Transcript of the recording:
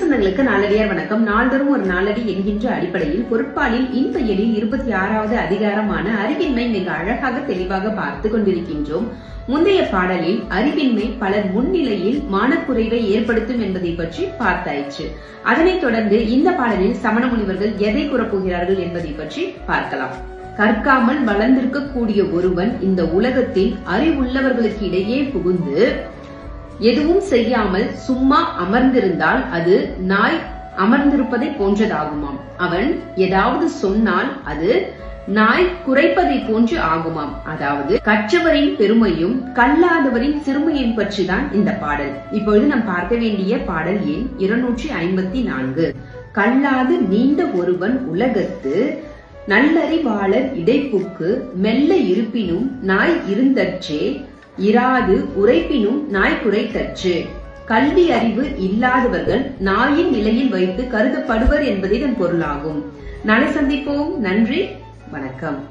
சொந்தங்களுக்கு நாளடியார் வணக்கம். நாள்தோறும் ஒரு நாளடி என்கின்ற அடிப்படையில் பொருட்பாலில் இந்த எழில் இருபத்தி ஆறாவது அதிகாரமான அறிவின்மை மிக அழகாக தெளிவாக பார்த்து கொண்டிருக்கின்றோம். முந்தைய பாடலில் அறிவின்மை பலர் முன்னிலையில் மானக்குறைவை ஏற்படுத்தும் என்பதை பற்றி பார்த்தாயிற்று. அதனைத் தொடர்ந்து இந்த பாடலில் சமண முனிவர்கள் எதை கூறப்போகிறார்கள் என்பதை பற்றி பார்க்கலாம். கற்காமல் வளர்ந்திருக்கக்கூடிய ஒருவன் இந்த உலகத்தில் அறிவுள்ளவர்களுக்கு இடையே புகுந்து எதுவும் செய்யாமல் சும்மா அமர்ந்திருந்தால் அது நாய் அமர்ந்திருப்பதை போன்றதாகுமாம். அவன் ஏதாவது சொன்னால் அது நாய் குறைப்பதை போன்று ஆகுமாம். அதாவது கற்றவரின் பெருமையும் கல்லாதவரின் சிறுமையும் பற்றிதான் இந்த பாடல். இப்பொழுது நாம் பார்க்க வேண்டிய பாடல் எண் இருநூற்றி ஐம்பத்தி நான்கு. கல்லாது நீண்ட ஒருவன் உலகத்து நல்லறிவாளர் இடைப்புக்கு மெல்ல இருப்பினும் நாய் இருந்தற்றே இராது உரைப்பினும் நாய் குறைத்தற்று கல்வி அறிவு இல்லாதவர்கள் நாயின் நிலையில் வைத்து கருதப்படுவர் என்பதே இதன் பொருளாகும். நாளை சந்திப்போம். நன்றி. வணக்கம்.